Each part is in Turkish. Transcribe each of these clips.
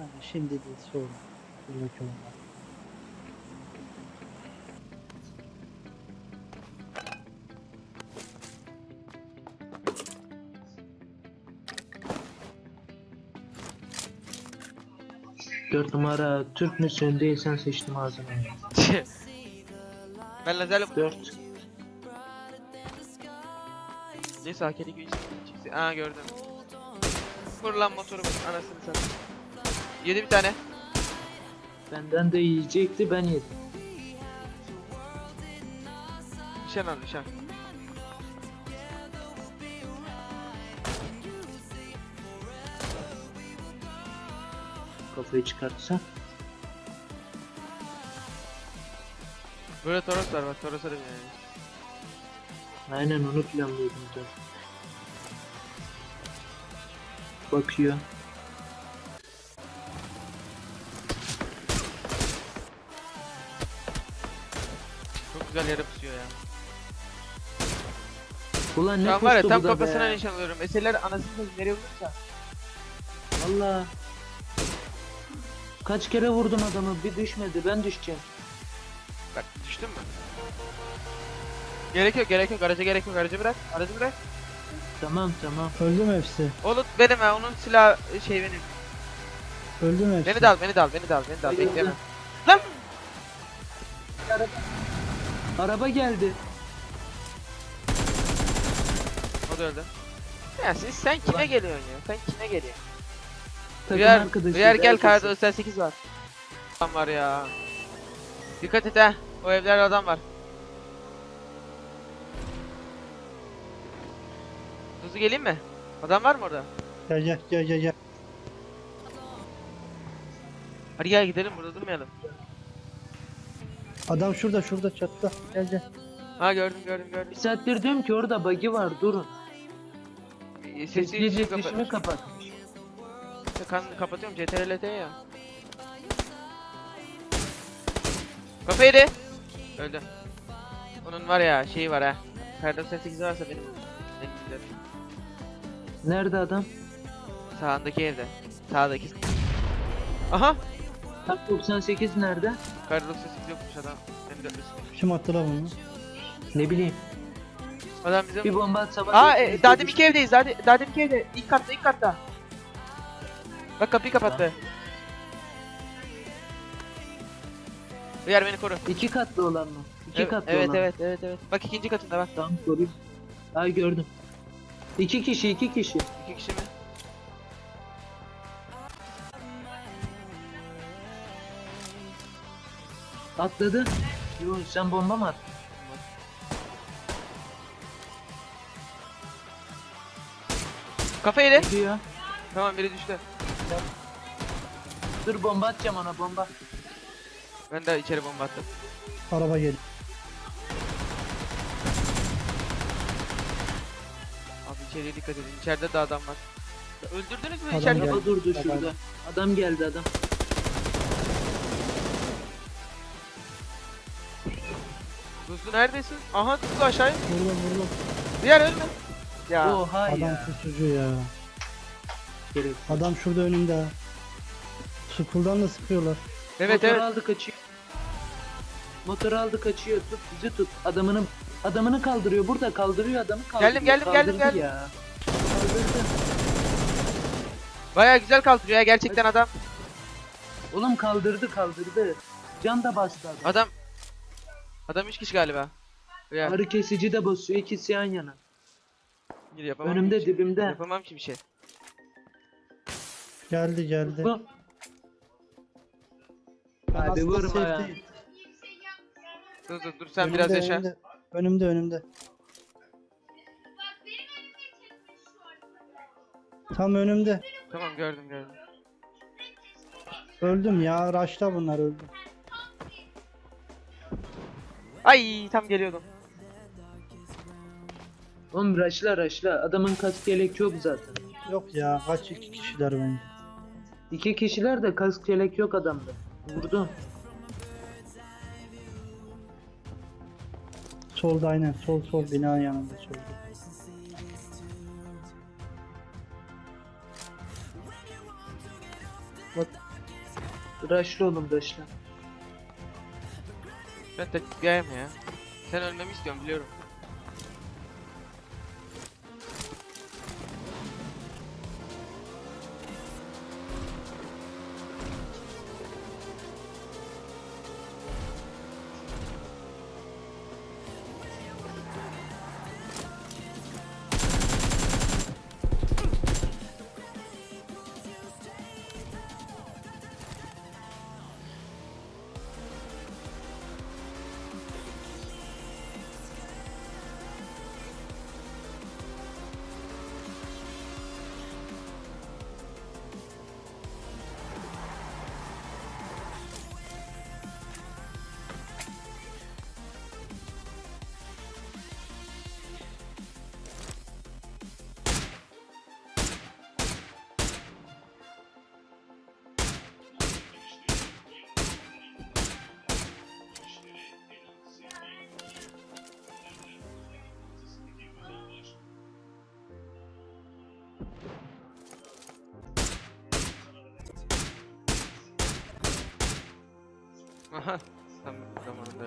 Ha, şimdi değil sonra. Dur bakayım. Dört numara Türk müsün değilsen seçtim ağzını. ben lazerle Dört. Neyse hak ediyor çıksın. Aa gördüm. Vur lan motoru bak anasını satayım. Yedi bir tane. Benden de yiyecekti ben yedim. Nişan al nişan. Kafayı çıkartsa. Böyle Toros var bak Toros'a da yani. Aynen onu planlıyordum da. Bakıyor. Güzel yere pusuyor ya. Ulan ne Şu an var ya kustu tam bu da kafasına be. nişan alıyorum. Eserler anasını satayım nereye vurursa. Valla. Kaç kere vurdum adamı bir düşmedi ben düşeceğim. Bak düştün mü? Gerek yok gerek yok araca gerek yok aracı bırak aracı bırak. Tamam tamam. Öldü mü hepsi? Oğlum benim ha onun silah şey benim. Öldü mü hepsi? Beni de al beni de al beni de al beni de al bekleme. Lan! Araba geldi. O da öldü. Ya siz sen kime Ulan. geliyorsun ya? Sen kime geliyorsun? Takım Uyar, arkadaşı. gel herkesi. karda özel 8 var. Adam var ya. Dikkat et ha. O evlerde adam var. Hızlı geleyim mi? Adam var mı orada? Gel gel gel gel gel. Hadi gel gidelim burada durmayalım. Adam şurada şurada çatıda. Gel gel. Ha gördüm gördüm gördüm. Bir saattir diyorum ki orada bug'i var durun. Ee, Sesi Sesli şey iletişimi kapa kapat. kan kapatıyorum CTRL-T ya. Kapı yedi. Öldü. Onun var ya şeyi var ha. Perde 8 varsa benim güzel. Nerede adam? Sağındaki evde. Sağdaki. Aha! Tak 98 nerede? Perde 8 yokmuş adam. Benim de üstüm. Kim attı lan bunu? Ne bileyim. Adam bizim... Bir bomba atsa var. Aa e, daha deminki evdeyiz. Daha, de, daha deminki evde. İlk katta ilk katta. Bak kapıyı kapattı. Uyar beni koru. İki katlı olan mı? İki evet, katlı evet, olan. evet evet evet. Bak ikinci katında bak. Tamam koruyayım. Ay gördüm. İki kişi iki kişi. İki kişi mi? Atladı. Yo sen bomba mı attın? Kafa yedi. Gidiyor. Tamam biri düştü. Dur bomba atacağım ona bomba. Ben de içeri bomba attım. Araba gel. Abi içeriye dikkat edin. İçeride de adam var. Öldürdünüz mü Adam içeride? geldi. Araba durdu şurada. Adam geldi adam. Tuzlu neredesin? Aha Tuzlu aşağıya. Vurdum vurdum. Diğer ölme. Ya. Oha Adam ya. pusucu ya. Gerek. Adam şurada önümde. ha. Sukuldan da sıkıyorlar. evet Motor evet. aldı kaçıyor. Motor aldı kaçıyor. Tut bizi tut. Adamını adamını kaldırıyor. Burada kaldırıyor adamı kaldırıyor. Geldim, geldim, geldim, Kaldırdı geldim. Ya. Kaldırdı. Baya güzel kaldırıyor ya gerçekten adam. Oğlum kaldırdı kaldırdı. Can da bastı adam. Adam. Adam 3 kişi galiba. Ya. Ağrı kesici de basıyor ikisi yan yana. Yapamam Önümde ki bir şey. dibimde. Yapamam ki bir şey. Geldi geldi. Bu Ben aslında vurma ya. safe'deyim. Dur dur dur sen Önümde, biraz yaşa. Önümde önümde. önümde. Tam önümde. Tamam gördüm gördüm. Öldüm ya. Raşta bunlar öldüm. Ay tam geliyordum. Oğlum raşla raşla. Adamın kask yelek yok zaten. Yok ya. Kaç iki kişiler bence. İki kişiler de kask yelek yok adamda. Vurdum. Solda aynen. Sol sol bina yanında solda. Bak Raşlı oğlum raşlı. Ben tetiklayayım ya. Sen ölmemi istiyorsun biliyorum. Aha. Tam zamanında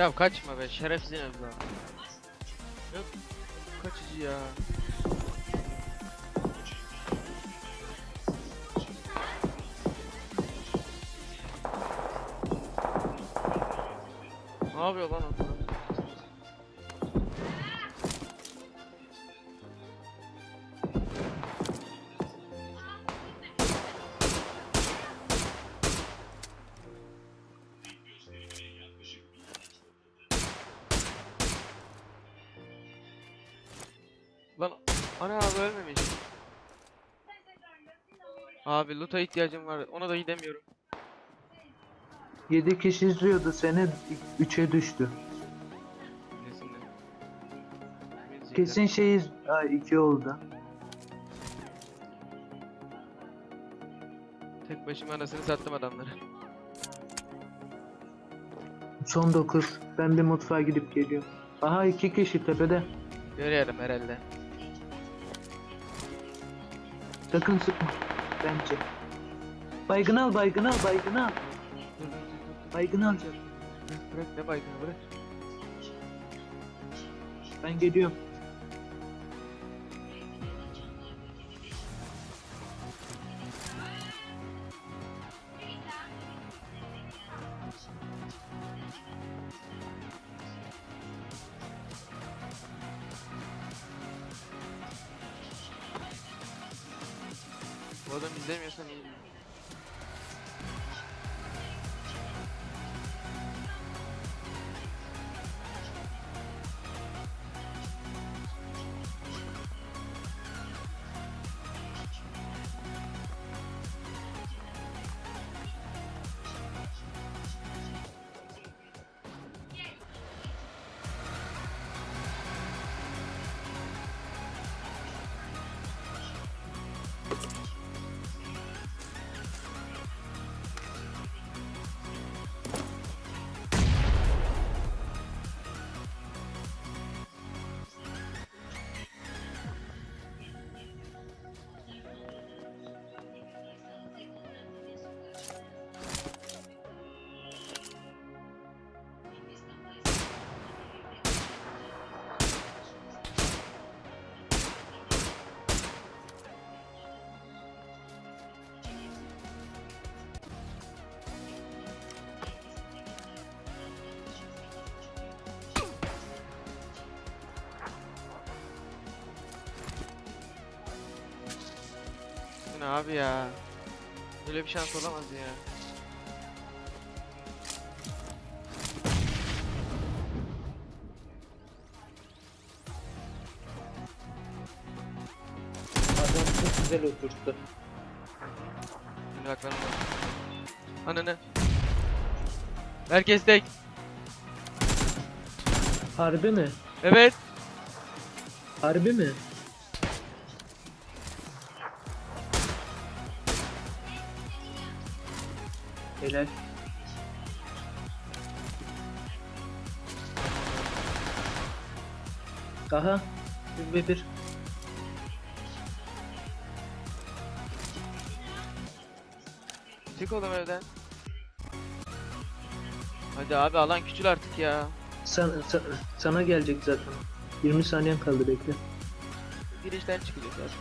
Ya kaçma be şerefsizin evladı. Yok kaçıcı ya. Ne yapıyor lan o? Lan ana abi ölmemiş. Abi loot'a ihtiyacım var. Ona da gidemiyorum. 7 kişi izliyordu seni 3'e düştü. Kesin şey iz... Ha 2 oldu. Tek başıma anasını sattım adamları. Son 9. Ben bir mutfağa gidip geliyorum. Aha 2 kişi tepede. Görelim herhalde. Sakın sıkma. Bence. Baygın al baygın al baygın al. Baygın alacak. Bırak, bırak ne baygını bırak. Ben geliyorum. Adam izlemiyorsan iyi. Abi ya? Böyle bir şans olamaz ya. Adam çok güzel oturttu. Şimdi bak ben. Ananı. Herkes tek. Harbi mi? Evet. Harbi mi? Helal. Aha. Bir ve bir. Çık oğlum evden. Hadi abi alan küçül artık ya. Sana, sa- sana gelecek zaten. 20 saniyen kaldı bekle. Girişten çıkacak zaten.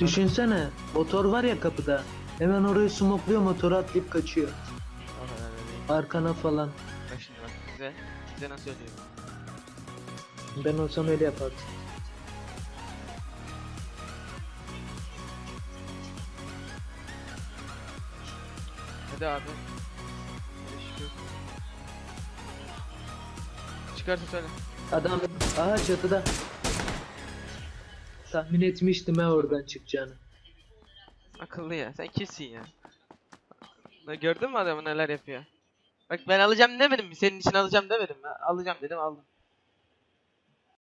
Düşünsene. Motor var ya kapıda. Hemen orayı smokluyor motoru atlayıp kaçıyor. O kadar. Arkana falan. Bak şimdi bak size. Size nasıl ölüyorum. Ben olsam öyle yapardım. Hadi abi. Hadi şükür. Çıkarsa söyle. Adam aha çatıda. Tahmin etmiştim ha oradan çıkacağını. Akıllı ya. Sen kimsin ya? Gördün mü adamı neler yapıyor? Bak ben alacağım demedim mi? Senin için alacağım demedim mi? Alacağım dedim aldım.